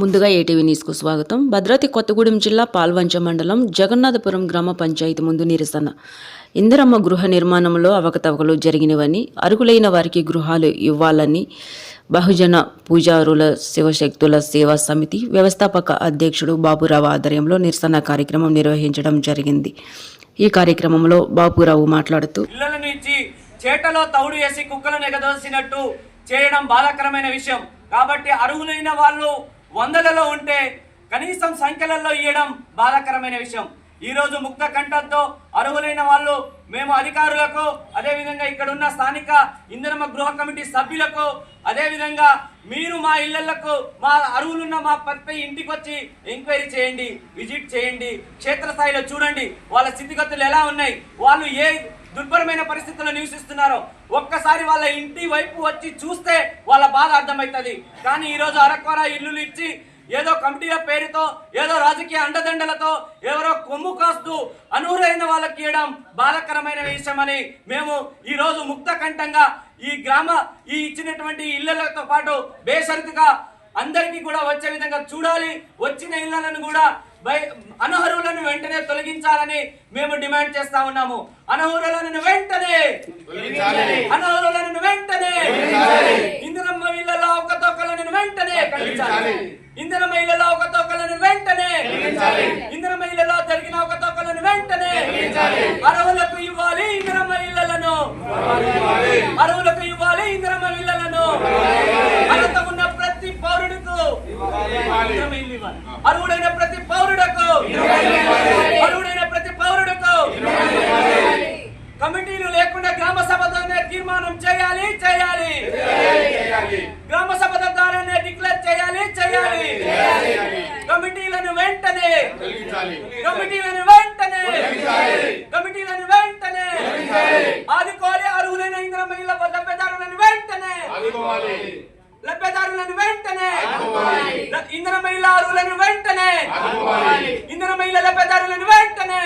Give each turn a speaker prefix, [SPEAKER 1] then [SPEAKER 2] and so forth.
[SPEAKER 1] ముందుగా ఏటీవీ న్యూస్కు స్వాగతం. భద్రాద్రి కొత్తగూడెం జిల్లా పాల్వంచ మండలం జగన్నాథపురం గ్రామ పంచాయతీ ముందు నిరసన. ఇందిరమ్మ గృహ నిర్మాణంలో అవకతవకలు జరిగినవని అర్హులైన వారికి గృహాలు ఇవ్వాలని బహుజన పూజారుల శివశక్తుల సేవా సమితి వ్యవస్థాపక అధ్యక్షుడు బాబురావు ఆధ్వర్యంలో నిరసన కార్యక్రమం నిర్వహించడం జరిగింది. ఈ కార్యక్రమంలో బాబురావు మాట్లాడుతూ
[SPEAKER 2] చేటలో తౌడు వేసి కుక్కలను ఎగదోసినట్టు చేయడం బాధాకరమైన విషయం. కాబట్టి అరువులైన వాళ్ళు వందలలో ఉంటే కనీసం సంఖ్యలలో ఇవ్వడం బాధాకరమైన విషయం. ఈరోజు ముక్త కంఠంతో అర్హులైన వాళ్ళు మేము అధికారులకు అదేవిధంగా ఇక్కడ ఉన్న స్థానిక ఇంధనమ గృహ కమిటీ సభ్యులకు అదేవిధంగా మీరు మా ఇళ్ళకు మా అరువులున్న మా పత్తి ఇంటికి వచ్చి ఎంక్వైరీ చేయండి విజిట్ చేయండి క్షేత్రస్థాయిలో చూడండి వాళ్ళ స్థితిగతులు ఎలా ఉన్నాయి వాళ్ళు ఏ దుర్భరమైన పరిస్థితుల్లో నివసిస్తున్నారు ఒక్కసారి వాళ్ళ ఇంటి వైపు వచ్చి చూస్తే వాళ్ళ బాధ అర్థమవుతుంది. కానీ ఈరోజు అరకొర ఇల్లులు ఇచ్చి ఏదో కమిటీల పేరుతో ఏదో రాజకీయ అండదండలతో ఎవరో కొమ్ము కాస్తూ అనూరైన వాళ్ళకి ఇవ్వడం బాధకరమైన విషయమని మేము ఈరోజు ముక్తకంఠంగా ఈ గ్రామ ఈ ఇచ్చినటువంటి ఇళ్ళతో పాటు బేషరతుగా అందరికీ కూడా వచ్చే విధంగా చూడాలి. వచ్చిన ఇళ్ళను కూడా అనర్హులను వెంటనే తొలగించాలని మేము డిమాండ్ చేస్తా ఉన్నాము. అనర్హులను వెంటనే అనర్హులను వెంటనే ఇందిరమ్మ ఇళ్ళలో ఒక తొక్కలను వెంటనే ఖండించాలి ఇందిరమ్మ ఇళ్ళలో ఒక తొక్కలను వెంటనే ఇందిరమ్మ ఇళ్ళలో జరిగిన ఒక తొక్కలను వెంటనే అర్హులకు ఇవ్వాలి ఇందిరమ్మ ఇళ్ళను అర్హులకు ఇవ్వాలి ఇందిరమ్మ ఇళ్ళను అర్హత ఉన్న ప్రతి పౌరుడికు ఇందిరమ్మ ఇల్లు ఇవ్వాలి అర్హుడైన ప్రతి పౌరుడకు అర్హుడైన ప్రతి పౌరుడకు కమిటీలు లేకుండా గ్రామ సభతోనే తీర్మానం చేయాలి చేయాలి. గ్రామ సభ ద్వారానే డిక్లేర్ చేయాలి చేయాలి. కమిటీలను వెంటనే కమిటీలను వెంటనే కమిటీలను వెంటనే ఆదుకోవాలి. అర్హులైన ఇంద్ర మహిళ లబ్ధిదారులను వెంటనే. లబ్ధిదారులను వెంటనే ఇంద్ర మహిళ అర్హులను వెంటనే ఇంద్ర మహిళ లబ్ధిదారులను వెంటనే